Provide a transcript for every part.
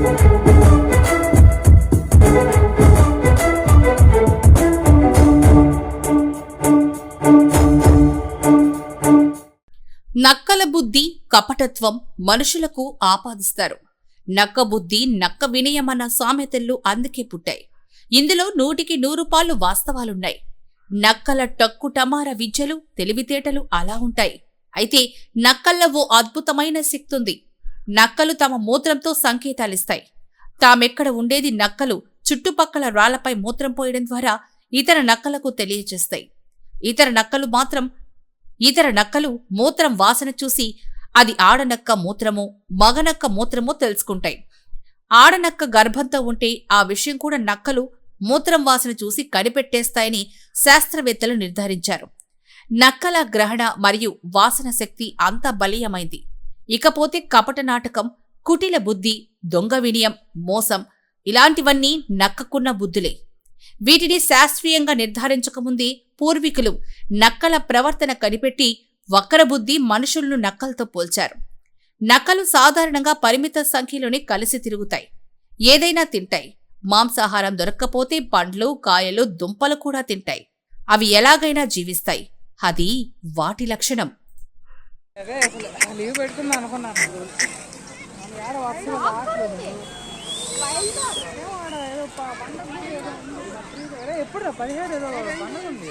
నక్కల బుద్ధి కపటత్వం మనుషులకు ఆపాదిస్తారు. నక్క బుద్ధి నక్క వినయమన్న సామెతలు అందుకే పుట్టాయి. ఇందులో నూటికి నూరు పాళ్ళు వాస్తవాలున్నాయి. నక్కల టక్కు టమార విద్యలు తెలివితేటలు అలా ఉంటాయి. అయితే నక్కల్లో ఓ అద్భుతమైన శక్తి ఉంది నక్కలు తమ మూత్రంతో సంకేతాలిస్తాయి. తామెక్కడ ఉండేది నక్కలు చుట్టుపక్కల రాళ్ళపై మూత్రం పోయడం ద్వారా ఇతర నక్కలకు తెలియజేస్తాయి. ఇతర నక్కలు మాత్రం ఇతర నక్కలు మూత్రం వాసన చూసి అది ఆడనక్క మూత్రమో మగనక్క మూత్రమో తెలుసుకుంటాయి. ఆడనక్క గర్భంతో ఉంటే ఆ విషయం కూడా నక్కలు మూత్రం వాసన చూసి కనిపెట్టేస్తాయని శాస్త్రవేత్తలు నిర్ధారించారు. నక్కల గ్రహణ మరియు వాసన శక్తి అంత బలీయమైంది. ఇకపోతే కపట నాటకం కుటిల బుద్ధి దొంగ వినయం మోసం ఇలాంటివన్నీ నక్కకున్న బుద్ధులే. వీటిని శాస్త్రీయంగా నిర్ధారించకముందే పూర్వీకులు నక్కల ప్రవర్తన కనిపెట్టి వక్రబుద్ధి మనుషులను నక్కలతో పోల్చారు. నక్కలు సాధారణంగా పరిమిత సంఖ్యలోనే కలిసి తిరుగుతాయి. ఏదైనా తింటాయి. మాంసాహారం దొరక్కపోతే పండ్లు కాయలు దుంపలు కూడా తింటాయి. అవి ఎలాగైనా జీవిస్తాయి. అది వాటి లక్షణం. అదే అసలు లీవ్ పెట్టుకుందాం అనుకున్నాను. ఏడ వర్షం ఏదో ప- ఎప్పుడు పదిహేడు ఏదో పండుగ ఉంది.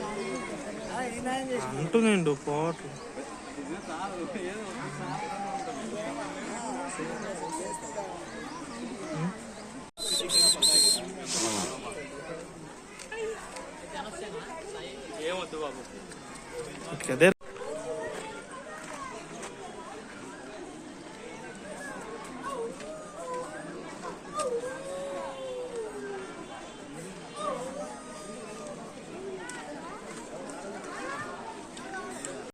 అంటున్నాండు పోవట్లేదు అదే